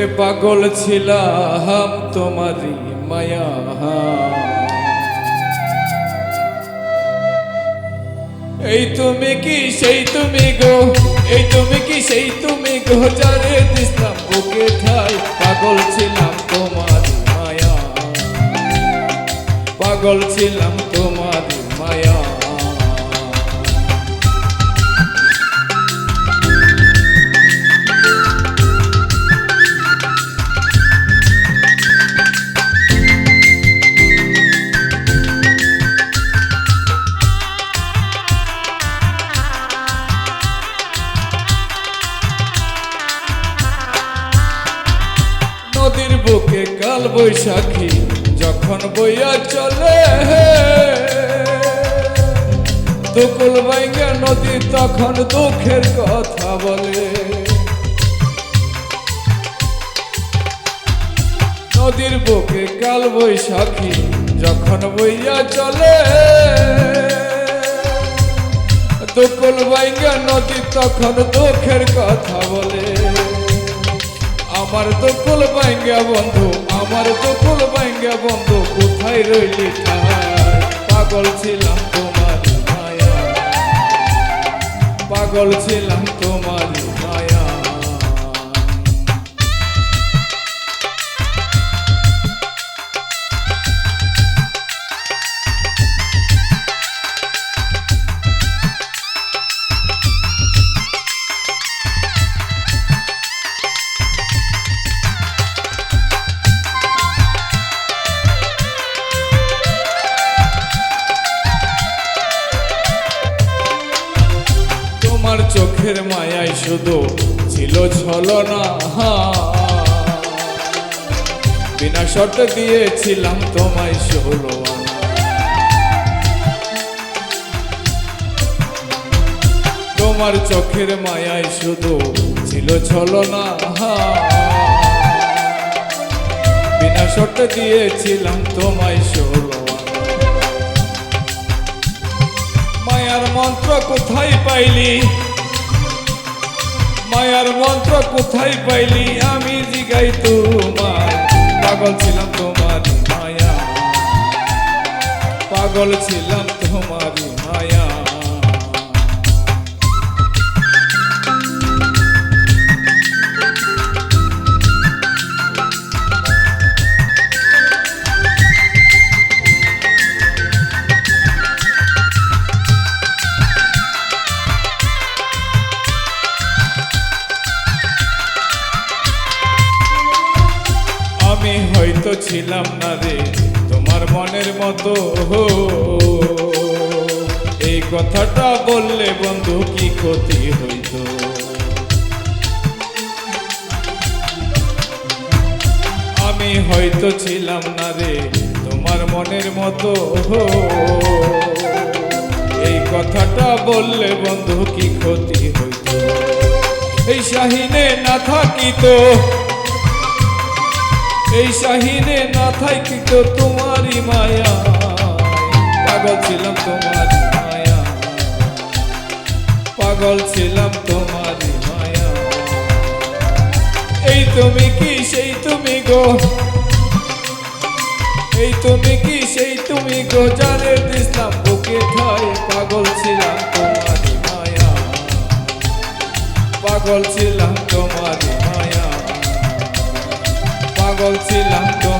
ওরে পাগল ছিলাম তোমারই মায়া। এই তুমি কি সেই তুমি গো? এই তুমি কি সেই তুমি গো যারে দিস্তাম বুকে ঠাই? পাগল ছিলাম তোমার মায়া। পাগল ছিলাম তোমার মায়া। নদীর বুকে কাল বৈশাখী যখন বইয়া চলে দুকুল বাইঙ্গা নদী তখন দুঃখের কথা বলে। নদীর বুকে কাল বৈশাখী যখন বইয়া চলে দুকুল বাইঙ্গা নদী তখন দুঃখের কথা বলে। আমার তো ফুল বাইঙ্গা বন্ধু, আমার তো ফুল বাইঙ্গা বন্ধু, কোথায় রইলি? পাগল ছিলাম তোমার মায়া পাগল ছিলাম তোমার তোমার চোখের মায়ায় শুধু ছিল ছলনা। বিনা শর্ত দিয়েছিলাম তোমায় ষোলো তোমার চোখের মায়ায় শুধু ছিল ছলনা। বিনা শর্ত দিয়েছিলাম তোমায় ষোলো মায়ার মন্ত্র কোথায় পাইলি? মায়ার মন্ত্র কোথায় পাইলি? আমি জিগাই তোমার। পাগল ছিলাম তোমার মায়া। পাগল ছিলাম তোমার মায়া। হয়তো ছিলাম না রে, তোমার মনের মতো। এই কথাটা বললে বন্ধু, কি ক্ষতি হইতো? আমি হয়তো ছিলাম না রে, তোমার মনের মতো। এই কথাটা বললে বন্ধু, কি ক্ষতি হইতো? এই শাহিনে না থাকিতো এই শাহিনে না থাকি তো তোমারই মায়া। পাগল ছিলাম তোমার মায়া। পাগল ছিলাম তোমারই মায়া। এই তুমি কি সেই তুমি গো? এই তুমি কি সেই তুমি গো? জানে দিসলাম বুকে ঠাই পাগল ছিলাম তোমারই মায়া। পাগল ছিলাম তোমারই মায়া। পাগল ছিলাম তোমার